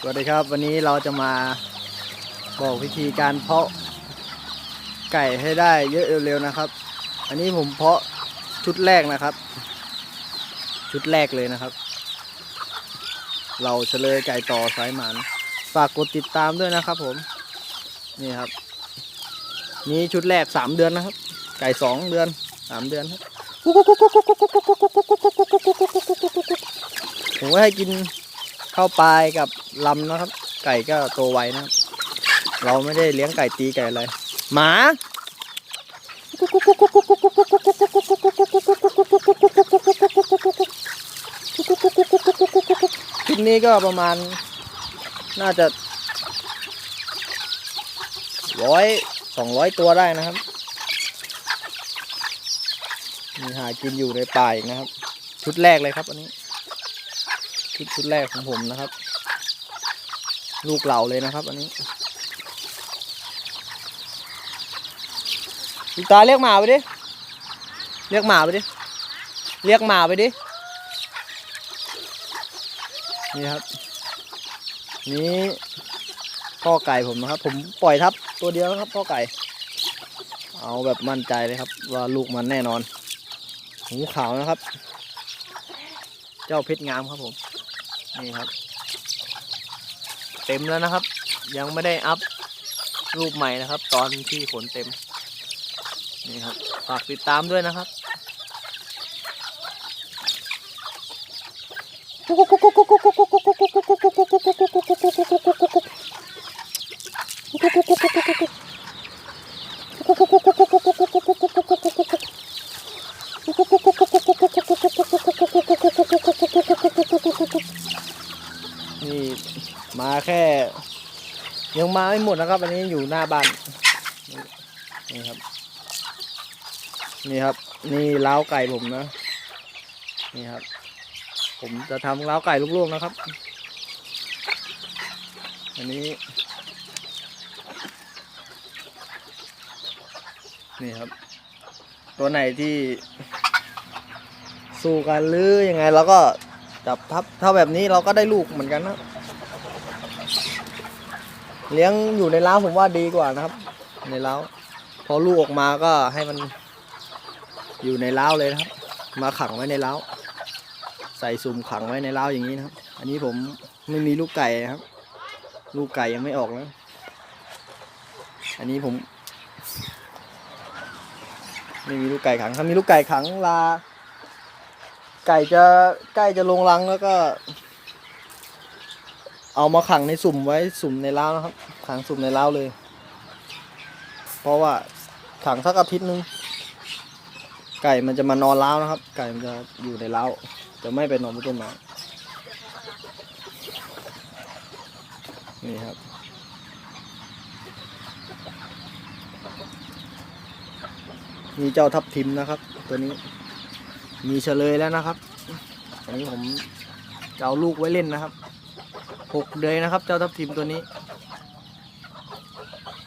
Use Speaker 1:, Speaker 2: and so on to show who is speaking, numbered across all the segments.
Speaker 1: สวัสดีครับวันนี้เราจะมาบอกวิธีการเพาะไก่ให้ได้เยอะเร็วๆนะครับ อันนี้ผมเพาะชุดแรกนะครับ ชุดแรกเลยนะครับ เราเฉลยไก่ต่อสายหมันฝากกดติดตามด้วยนะครับผมนี่ครับ นี่ชุดแรกสามเดือนนะครับ ไก่สองเดือนสามเดือนครับผมก็ให้กินข้าปลายกับ ลำนะครับ ไก่ก็โตไวนะครับ เราไม่ได้เลี้ยงไก่ตีไก่อะไร หมาคลิปนี้ก็ประมาณ น่าจะร้อยสองร้อยตัวได้นะครับ มีหากินอยู่ในป่าอีกนะครับ ชุดแรกเลยครับอันนี้ ชุดชุดแรกของผมนะครับ ลูกเหล่าเลยนะครับ อันนี้ลูกตาเรียกหมาไปดิ เรียกหมาไปดิ เรียกหมาไปดิ นี่ครับ นี่พ่อไก่ผมนะครับ ผมปล่อยทับตัวเดียวครับพ่อไก่ เอาแบบมั่นใจเลยครับ ว่าลูกมันแน่นอน หูขาวนะครับ เจ้าเพชรงามครับผม นี่ครับ เต็มแล้วนะครับ ยังไม่ได้อัพรูปใหม่นะครับ ตอนที่ขนเต็มนี่ครับฝากติดตามด้วยนะครับนี่ มาแค่ ยังมาไม่หมดนะครับ อันนี้อยู่หน้าบ้านนี่ครับ นี่ครับ นี่เล้าไก่ผมนะ นี่ครับ ผมจะทำเล้าไก่ลูกๆนะครับ อันนี้ นี่ครับ ตัวไหนที่ สู้กันหรือยังไงเราก็จับทับถ้าแบบนี้เราก็ได้ลูกเหมือนกันนะ เลี้ยงอยู่ในเล้าผมว่าดีกว่านะครับ ในเล้าพอลูกออกมาก็ให้มันอยู่ในเล้าเลยนะครับ มาขังไว้ในเล้าใส่สุ่มขังไว้ในเล้าอย่างนี้นะครับ อันนี้ผมไม่มีลูกไก่นะครับ ลูกไก่ยังไม่ออกนะอันนี้ผม ไม่มีลูกไก่ขังถ้ามีลูกไก่ขังลา ไก่จะใกล้จะลงรังแล้วก็ เอามาขังในสุ่มไว้สุ่มในเล้านะครับ ขังสุ่มในเล้าเลย เพราะว่าขังสักอาทิตย์หนึง ไก่มันจะมานอนเล้านะครับ ไก่มันจะอยู่ในเล้าจะไม่ไปนอนบนต้นไม้นี่ครับมีเจ้าทับทิมนะครับ ตัวนี้ มีเฉลยแล้วนะครับอันนี้ผมจะเอาลูกไว้เล่นนะครับ หกเดือนนะครับ เจ้าทับทิมตัวนี้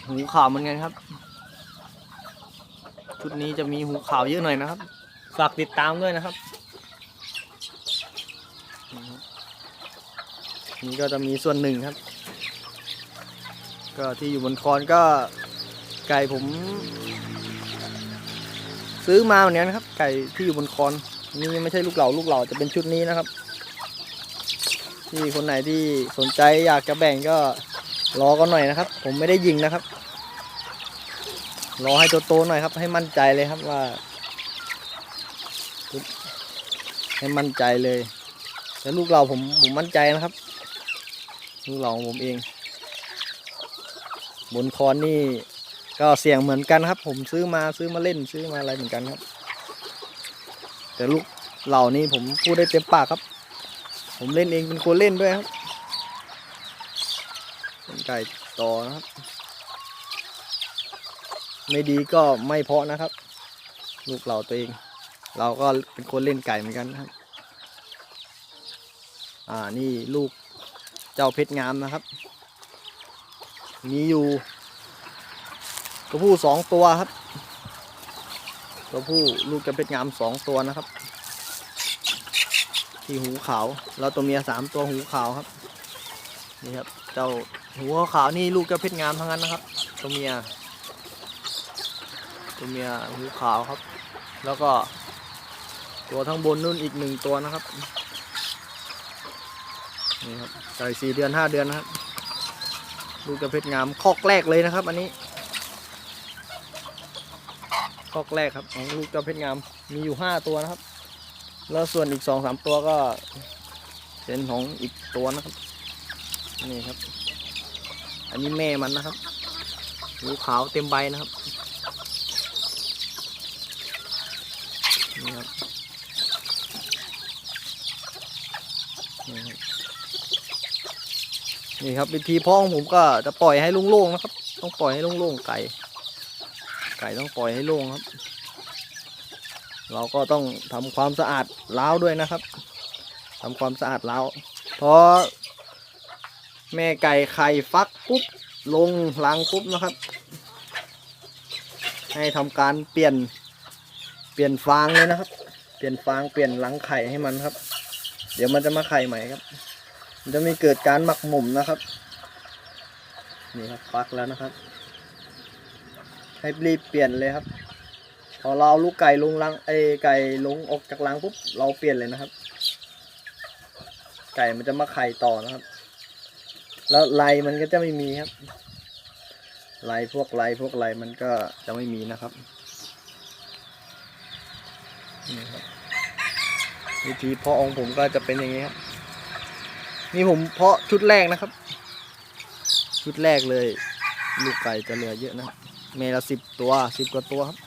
Speaker 1: หูขาวเหมือนกันครับ ชุดนี้จะมีหูขาวเยอะหน่อยนะครับ ฝากติดตามด้วยนะครับ นี่ก็จะมีส่วนหนึ่งครับ ก็ที่อยู่บนคอนก็ไก่ผม ซื้อมาเหมือนกันครับ ไก่ที่อยู่บนคอนนี่ไม่ใช่ลูกเหล่าลูกเหล่าจะเป็นชุดนี้นะครับ ที่คนไหนที่สนใจอยากจะแบ่งก็รอกันหน่อยนะครับ ผมไม่ได้ยิงนะครับ รอให้ตัวโตหน่อยครับ ให้มั่นใจเลยครับว่า ให้มั่นใจเลยแล้วลูกเราผมผมมั่นใจนะครับ ลูกเราของผมเอง บนคอนนี่ก็เสี่ยงเหมือนกันครับ ผมซื้อมาซื้อมาเล่นซื้อมาอะไรเหมือนกันครับ แต่ลูกเหล่านี้ผมพูดได้เต็มปากครับ ผมเล่นเองเป็นคนเล่นด้วยครับเป็นไก่ต่อนะครับ ไม่ดีก็ไม่เพาะนะครับ ลูกเราตัวเอง เราก็เป็นคนเล่นไก่เหมือนกันครับ อ่านี่ลูกเจ้าเพชรงามนะครับ มีอยู่ตัวผู้สองตัวครับ ตัวผู้ลูกจะเป็นงามสองตัวนะครับ ที่หูขาว แล้วตัวเมียสามตัวหูขาวครับ นี่ครับ เจ้าหัวขาวนี่ลูกเจ้าเพชรงามทั้งนั้นนะครับ ตัวเมีย ตัวเมียหูขาวครับ แล้วก็ ตัวทั้งบนนู่นอีกหนึ่งตัวนะครับ นี่ครับใส่สี่เดือนห้าเดือนนะครับ ลูกเจ้าเพชรงามคอกแรกเลยนะครับ อันนี้คอกแรกครับของลูกเจ้าเพชรงามมีอยู่ห้าตัวนะครับ แล้วส่วนอีกสองสามตัวก็เป็นของอีกตัวนะครับ นี่ครับ อันนี้แม่มันนะครับหูขาวเต็มใบนะครับนี่ครับนี่ครับวิธีพ่อของผมก็จะปล่อยให้โล่งๆนะครับ ต้องปล่อยให้โล่งๆไก่ ไก่ต้องปล่อยให้โล่งครับ เราก็ต้องทำความสะอาดเล้าวด้วยนะครับทำความสะอาดเล้าวพอแม่ไก่ไข่ฟักปุ๊บลงรังปุ๊บนะครับ ให้ทำการเปลี่ยนเปลี่ยนฟางเลยนะครับ เปลี่ยนฟางเปลี่ยนรังไข่ให้มันครับ เดี๋ยวมันจะมาไข่ใหม่ครับ มันจะมีเกิดการหมักหมมนะครับนี่ครับฟักแล้วนะครับ ให้รีบเปลี่ยนเลยครับ พอเราเอาลูกไก่ลงรังไอไก่ลงออกจากรังปุ๊บเราเปลี่ยนเลยนะครับ ไก่มันจะมาไข่ต่อนะครับ แล้วไรมันก็จะไม่มีครับไรพวกไรพวกไรมันก็จะไม่มีนะครับนี่ครับวิธีเพาะองผมก็จะเป็นอย่างนี้ครับนี่ผมเพาะชุดแรกนะครับ ชุดแรกเลย ลูกไก่จะเหลือเยอะนะเมละสิบตัวสิบกว่าตัวครับ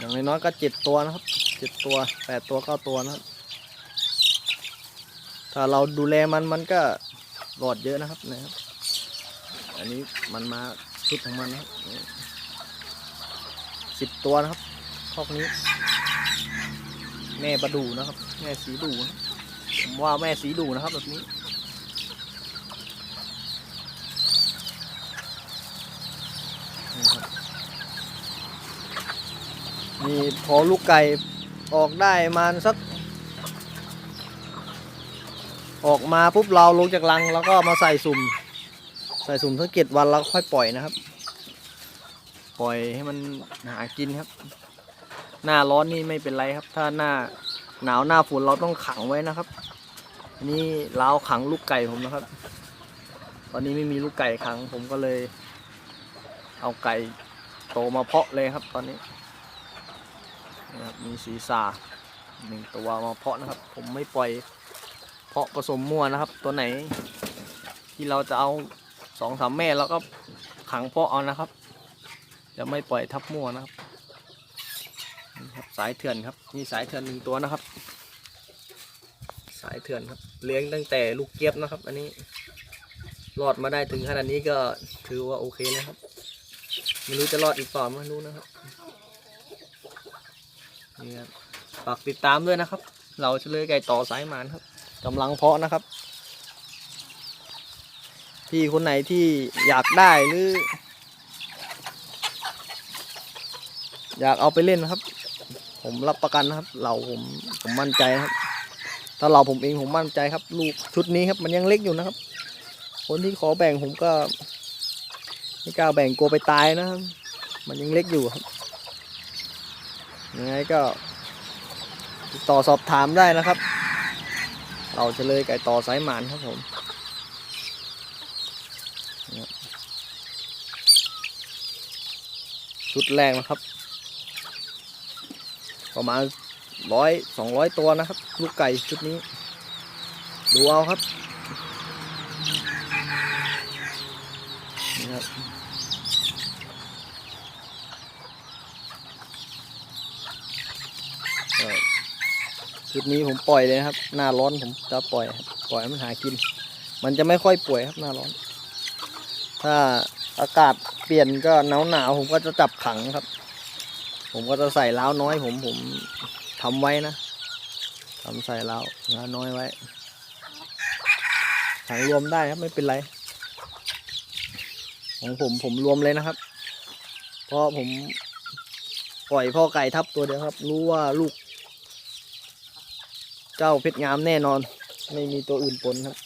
Speaker 1: อย่างน้อยๆก็เจ็ดตัวนะครับเจ็ดตัวแปดตัวเก้าตัวนะครับ ถ้าเราดูแลมันมันก็รอดเยอะนะครับนะครับ อันนี้มันมาชุดของมันนะครับสิบตัวนะครับคอกนี้ แม่ประดูนะครับ แม่สีดูนะผมว่าแม่สีดูนะครับแบบนี้ครับ นี่พอลูกไก่ออกได้มาสัก ออกมาปุ๊บเราลงจากรังแล้วก็มาใส่สุ่ม ใส่สุ่มทั้งเจ็ดวันแล้วค่อยปล่อยนะครับ ปล่อยให้มันหากินครับ หน้าร้อนนี่ไม่เป็นไรครับ ถ้าหน้าหนาวหน้าฝนเราต้องขังไว้นะครับอันนี่เราวขังลูกไก่ผมนะครับ ตอนนี้ไม่มีลูกไก่ขังผมก็เลย เอาไก่โตมาเพาะเลยครับตอนนี้ นะครับมีสีสาหนึ่งตัวมาเพาะนะครับ ผมไม่ปล่อยเพาะผสมมั่วนะครับ ตัวไหน ที่เราจะเอาสองสามแม่แล้วก็ขังเพาะเอานะครับ จะไม่ปล่อยทับมั่วนะครับครับสายเถื่อนครับนี่สายเถื่อนหนึ่งตัวนะครับ สายเถื่อนครับ เลี้ยงตั้งแต่ลูกเกียบนะครับ อันนี้รอดมาได้ถึงขนาดนี้ก็ถือว่าโอเคนะครับ ไม่รู้จะรอดอีกต่อไม่รู้นะครับ นี่ครับฝากติดตามด้วยนะครับ เราเฉลยไก่ต่อสายหมานครับกำลังเพาะนะครับ พี่คนไหนที่อยากได้หรือ อยากเอาไปเล่นนะครับ ผมรับประกันนะครับ เราผมผมมั่นใจนะครับ ถ้าเราผมเองผมมั่นใจครับ ลูกชุดนี้ครับ มันยังเล็กอยู่นะครับ คนที่ขอแบ่งผมก็ไม่กล้าแบ่งกลัวไปตายนะครับ มันยังเล็กอยู่ครับ ยังไงก็ติดต่อสอบถามได้นะครับ เราจะเลยไก่ต่อสายหมานครับผมชุดแรกนะครับ ประมาณร้อยสองร้อยตัวนะครับ ลูกไก่ชุดนี้ ดูเอาครับนี่ครับ ก็ชุดนี้ผมปล่อยเลยนะครับ หน้าร้อนผมจะปล่อยครับปล่อยมันหากิน มันจะไม่ค่อยป่วยครับหน้าร้อน ถ้าอากาศเปลี่ยนก็หนาวหนาวๆผมก็จะจับขังครับ ผมก็จะใส่ล้าวน้อย ผมผมทำไว้นะทำใส่ล้าวล้าวน้อยไว้ขังรวมได้ครับไม่เป็นไร ของผมผมรวมเลยนะครับ เพราะผมปล่อยพ่อไก่ทับตัวเดียวครับ รู้ว่าลูก เจ้าเพชรงามแน่นอน ไม่มีตัวอื่นปนครับ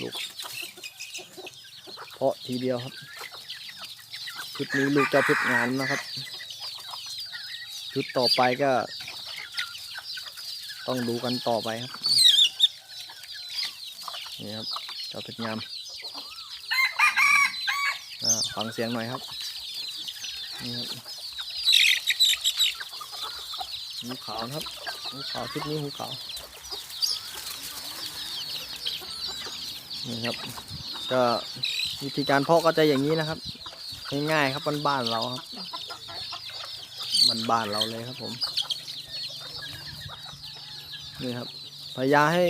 Speaker 1: ลูกเพาะทีเดียวครับชุดนี้ลูกเจ้าเพชรงามนะครับชุดต่อไปก็ ต้องดูกันต่อไปครับนี่ครับเจ้าเพชรงามฟังเสียงหน่อยครับนี่ครับ ขาวนะครับ หูขาวชุดนี้หูขาวนี่ครับ ก็วิธีการเพาะก็จะอย่างนี้นะครับ ง่ายๆครับบ้านๆเราครับบ้านๆเราเลยครับผมนี่ครับพยายามให้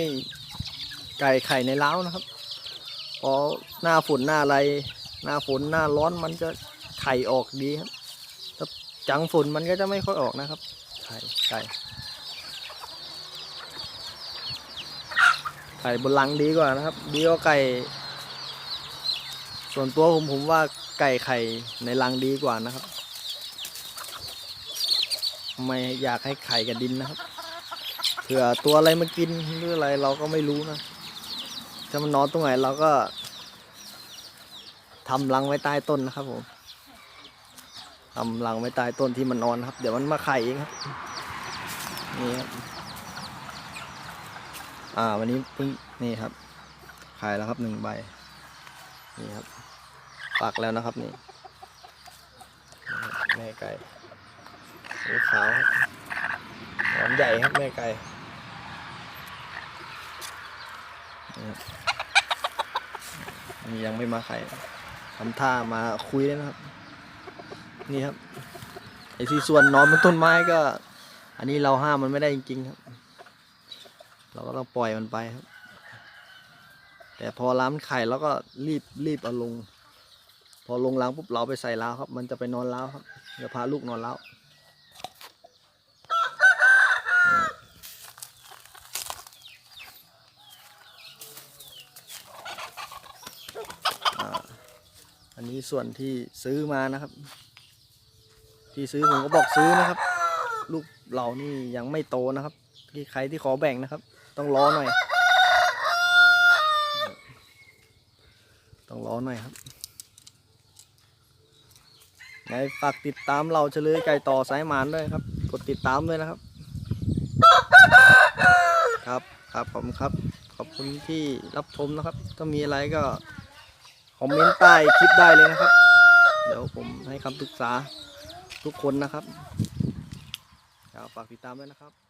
Speaker 1: ไก่ไข่ในเล้านะครับพอหน้าฝนหน้าอะไรหน้าฝนหน้าร้อนมันจะไข่ออกดีครับถ้าจังฝนมันก็จะไม่ค่อยออกนะครับ ไข่ไก่ ไข่บนลังดีกว่านะครับ ดีกว่าไก่ ส่วนตัวผมผมว่าไก่ไข่ในรังดีกว่านะครับ ไม่อยากให้ไข่กับดินนะครับเผื่อตัวอะไรมากินหรืออะไรเราก็ไม่รู้นะถ้ามันนอนตรงไหนเราก็ทำรังไว้ใต้ต้นนะครับผมทำรังไว้ใต้ต้นที่มันนอนครับ เดี๋ยวมันมาไข่เองครับนี่ครับ อ่า วันนี้เพิ่งนี่ครับไข่แล้วครับหนึ่งใบ นี่ครับ ปักแล้วนะครับนี่แม่ไก่สีขาวหอมใหญ่ครับแม่ไก่นี่ครับนี่ยังไม่มาไข่ทำท่ามาคุยเลยนะครับ นี่ครับไอ้ที่ส่วนนอนบนต้นไม้ก็ อันนี้เราห้ามมันไม่ได้จริงๆครับ เราก็ต้องปล่อยมันไปครับ แต่พอล้ำไข่แล้วก็รีบรีบเอาลง พอลงล้างปุ๊บเราไปใส่ล้าวครับ มันจะไปนอนล้าวครับเดี๋ยวพาลูกนอนล้าวอันนี้ส่วนที่ซื้อมานะครับ ที่ซื้อผมก็บอกซื้อนะครับ ลูกเรานี่ยังไม่โตนะครับที่ใครที่ขอแบ่งนะครับ ต้องรอหน่อย ต้องรอหน่อยครับไงฝากติดตามเราเฉลยไก่ต่อสายหมานด้วยครับ กดติดตามด้วยนะครับ ครับครับผมครับ ขอบคุณที่รับชมนะครับ ถ้ามีอะไรก็คอมเมนต์ใต้คลิปได้เลยนะครับ เดี๋ยวผมให้คำปรึกษาทุกคนนะครับครับฝากติดตามด้วยนะครับ